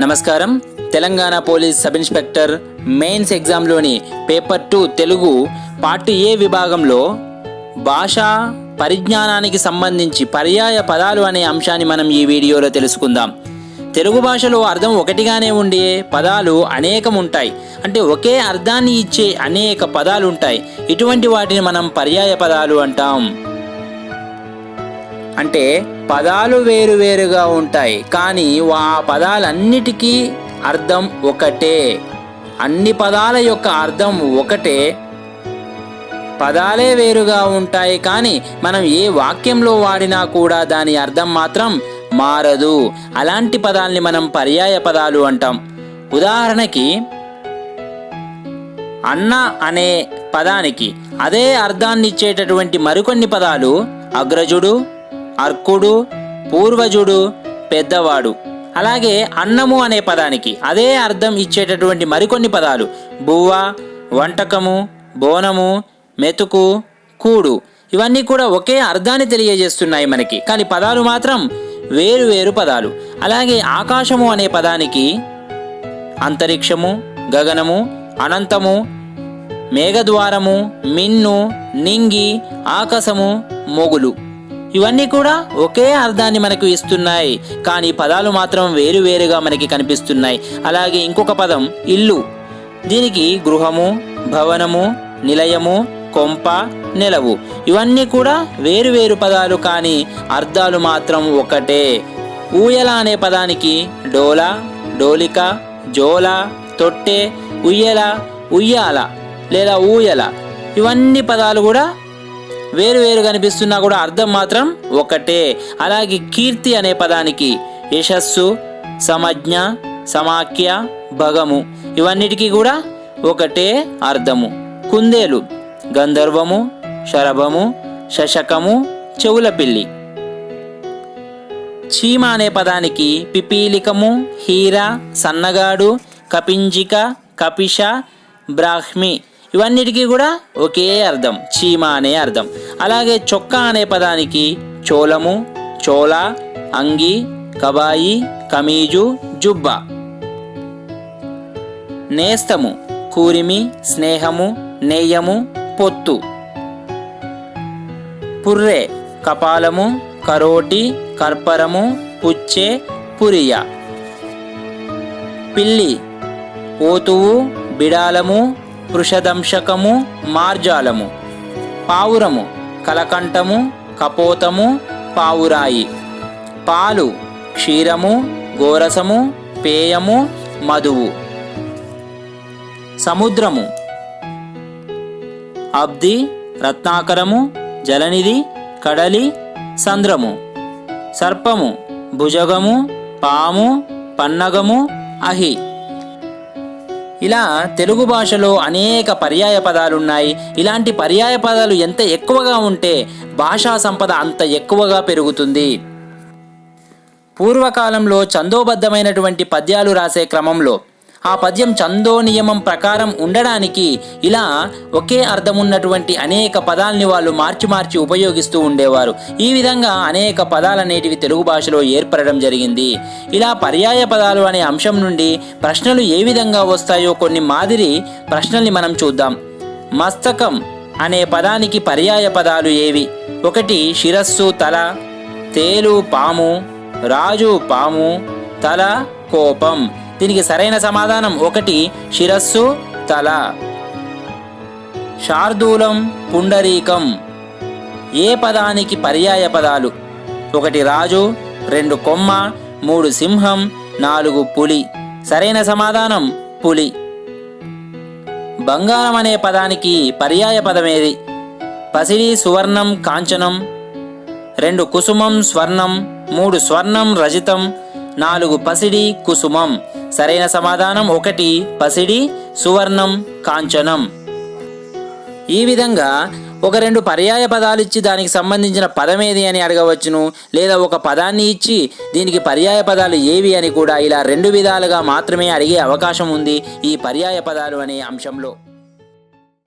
నమస్కారం. Telangana police sub inspector mains ఎగ్జామ్లోని paper two Telugu part A విభాగంలో భాషా పరిజ్ఞానానికి సంబంధించి పర్యాయ పదాలు అనే అంశాన్ని మనం ఈ వీడియోలో తెలుసుకుందాం. తెలుగు భాషలో అర్థం ఒకటిగానే ఉండే పదాలు అనేకం ఉంటాయి. అంటే ఒకే అర్థాన్ని ఇచ్చే అనేక పదాలు ఉంటాయి. ఇటువంటి వాటిని మనం పర్యాయ పదాలు అంటాం. అంటే పదాలు వేరువేరుగా ఉంటాయి కానీ ఆ పదాలన్నిటికీ అర్థం ఒకటే. అన్ని పదాల యొక్క అర్థం ఒకటే. పదాలే వేరుగా ఉంటాయి కానీ మనం ఏ వాక్యంలో వాడినా కూడా దాని అర్థం మాత్రం మారదు. అలాంటి పదాల్ని మనం పర్యాయ పదాలు అంటాం. ఉదాహరణకి అన్న అనే పదానికి అదే అర్థాన్ని ఇచ్చేటటువంటి మరికొన్ని పదాలు అగ్రజుడు అర్కుడు పూర్వజుడు పెద్దవాడు. అలాగే అన్నము అనే పదానికి అదే అర్థం ఇచ్చేటటువంటి మరికొన్ని పదాలు. బువ్వ వంటకము బోనము మెతుకు కూడు. ఇవన్నీ కూడా ఒకే అర్థాన్ని తెలియజేస్తున్నాయి మనకి. కానీ పదాలు మాత్రం వేరు వేరు పదాలు. అలాగే ఆకాశము అనే పదానికి అంతరిక్షము గగనము అనంతము మేఘద్వారము మిన్ను నింగి ఆకాశము మొగులు. ఇవన్నీ కూడా ఒకే అర్థాన్ని మనకు ఇస్తున్నాయి. కానీ పదాలు మాత్రం వేరువేరుగా మనకి కనిపిస్తున్నాయి. అలాగే ఇంకొక పదం ఇల్లు. దీనికి గృహము భవనము నిలయము కొంప నెలవు. ఇవన్నీ కూడా వేరువేరు పదాలు కానీ అర్థాలు మాత్రం ఒకటే. ఊయల అనే పదానికి డోల డోలిక జోల తొట్టె ఉయ్యల ఉయ్యాల లేదా ఊయల. ఇవన్నీ పదాలు కూడా వేరు వేరు కనిపిస్తున్నా కూడా అర్థం మాత్రం ఒకటే అలాగే కీర్తి అనే పదానికి యశస్సు సమజ్ఞ సమాఖ్య భగము ఇవన్నిటికీ కూడా ఒకటే అర్థము. కుందేలు గంధర్వము శరభము శశకము చెవుల పిల్లి చీమ అనే పదానికి పిపీలికము హీర సన్నగాడు కపింజిక కపిష బ్రాహ్మి ఇవన్నిటికీ కూడా ఒకే అర్థం చీమ అనే అర్థం. అలాగే చొక్కా అనే పదానికి చోళము చోళ అంగి కబాయి కమీజు జుబ్బా. నేస్తము కూరిమి స్నేహము నేయము పొత్తు. పుర్రె కపాలము కరోటి కర్పరము పుచ్చే పురియ. పిల్లి ఓతువు బిడాలము వృషదంశకము మార్జాలము. పావురము కలకంఠము కపోతము పావురాయి. పాలు క్షీరము గోరసము పేయము మధువు. సముద్రము అబ్ది రత్నాకరము జలనిధి కడలి సంద్రము. సర్పము భుజగము పాము పన్నగము అహి. ఇలా తెలుగు భాషలో అనేక పర్యాయ పదాలున్నాయి. ఇలాంటి పర్యాయ పదాలు ఎంత ఎక్కువగా ఉంటే భాషా సంపద అంత ఎక్కువగా పెరుగుతుంది. పూర్వకాలంలో చందోబద్ధమైనటువంటి పద్యాలు రాసే క్రమంలో ఆ పద్యం చందో నియమం ప్రకారం ఉండడానికి ఇలా ఒకే అర్థం ఉన్నటువంటి అనేక పదాల్ని వాళ్ళు మార్చి మార్చి ఉపయోగిస్తూ ఉండేవారు. ఈ విధంగా అనేక పదాలనేటివి తెలుగు భాషలో ఏర్పడడం జరిగింది. ఇలా పర్యాయ పదాలు అనే అంశం నుండి ప్రశ్నలు ఏ విధంగా వస్తాయో కొన్ని మాదిరి ప్రశ్నల్ని మనం చూద్దాం. మస్తకం అనే పదానికి పర్యాయ పదాలు ఏవి? ఒకటి శిరస్సు తల తేలు పాము రాజు పాము తల కోపం. దీనికి సరైన సమాధానం ఒకటి శిరస్సు తల. శార్దూలం పుండరీకం. ఏ పదానికి పర్యాయ పదాలు? ఒకటి రాజు రెండు కొమ్మ మూడు సింహం నాలుగు పులి. సరైన సమాధానం పులి. బంగారం అనే పదానికి పర్యాయ పదమేది? పసిడి సువర్ణం కాంచనం. రెండు కుసుమం స్వర్ణం. మూడు స్వర్ణం రజితం. నాలుగు పసిడి కుసుమం. సరైన సమాధానం ఒకటి పసిడి సువర్ణం కాంచనం. ఈ విధంగా ఒక రెండు పర్యాయ పదాలు ఇచ్చి దానికి సంబంధించిన పదం ఏది అని అడగవచ్చును లేదా ఒక పదాన్ని ఇచ్చి దీనికి పర్యాయ పదాలు ఏవి అని కూడా ఇలా రెండు విధాలుగా మాత్రమే అడిగే అవకాశం ఉంది ఈ పర్యాయ పదాలు అనే అంశంలో.